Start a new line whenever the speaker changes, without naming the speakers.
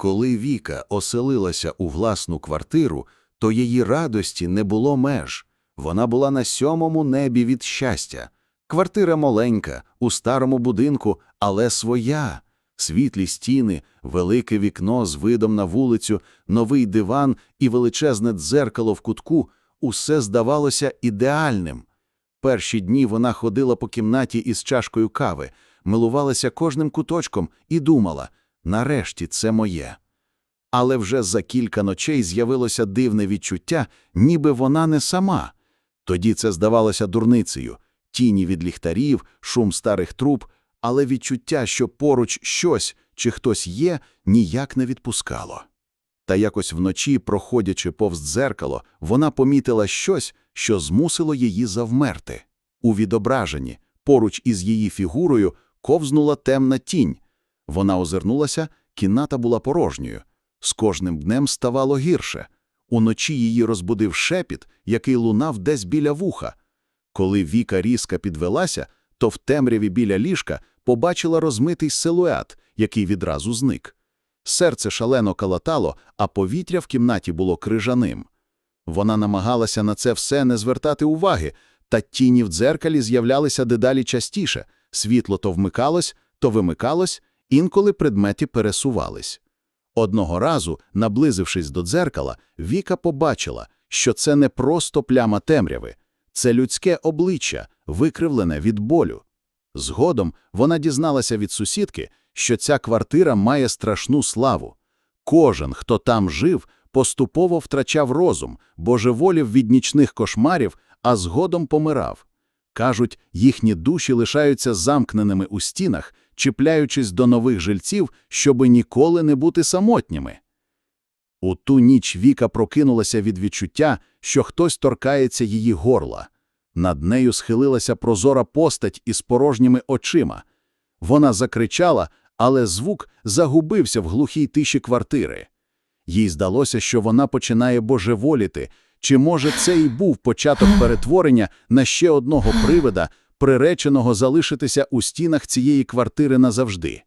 Коли Віка оселилася у власну квартиру, то її радості не було меж. Вона була на сьомому небі від щастя. Квартира маленька, у старому будинку, але своя. Світлі стіни, велике вікно з видом на вулицю, новий диван і величезне дзеркало в кутку – усе здавалося ідеальним. Перші дні вона ходила по кімнаті із чашкою кави, милувалася кожним куточком і думала «нарешті це моє». Але вже за кілька ночей з'явилося дивне відчуття, ніби вона не сама. Тоді це здавалося дурницею – тіні від ліхтарів, шум старих труб, але відчуття, що поруч щось чи хтось є, ніяк не відпускало. Та якось вночі, проходячи повз дзеркало, вона помітила щось, що змусило її завмерти. У відображенні, поруч із її фігурою, ковзнула темна тінь. Вона озирнулася, кімната була порожньою. З кожним днем ставало гірше. Уночі її розбудив шепіт, який лунав десь біля вуха. Коли Віка різко підвелася, то в темряві біля ліжка побачила розмитий силует, який відразу зник. Серце шалено калатало, а повітря в кімнаті було крижаним. Вона намагалася на це все не звертати уваги, та тіні в дзеркалі з'являлися дедалі частіше. Світло то вмикалось, то вимикалось, інколи предмети пересувались. Одного разу, наблизившись до дзеркала, Віка побачила, що це не просто пляма темряви, це людське обличчя, викривлене від болю. Згодом вона дізналася від сусідки, що ця квартира має страшну славу. Кожен, хто там жив, поступово втрачав розум, божеволів від нічних кошмарів, а згодом помирав. Кажуть, їхні душі лишаються замкненими у стінах, чіпляючись до нових жильців, щоби ніколи не бути самотніми. У ту ніч Віка прокинулася від відчуття, що хтось торкається її горла. Над нею схилилася прозора постать із порожніми очима. Вона закричала, але звук загубився в глухій тиші квартири. Їй здалося, що вона починає божеволіти, чи, може, це і був початок перетворення на ще одного привида, приреченого залишитися у стінах цієї квартири назавжди.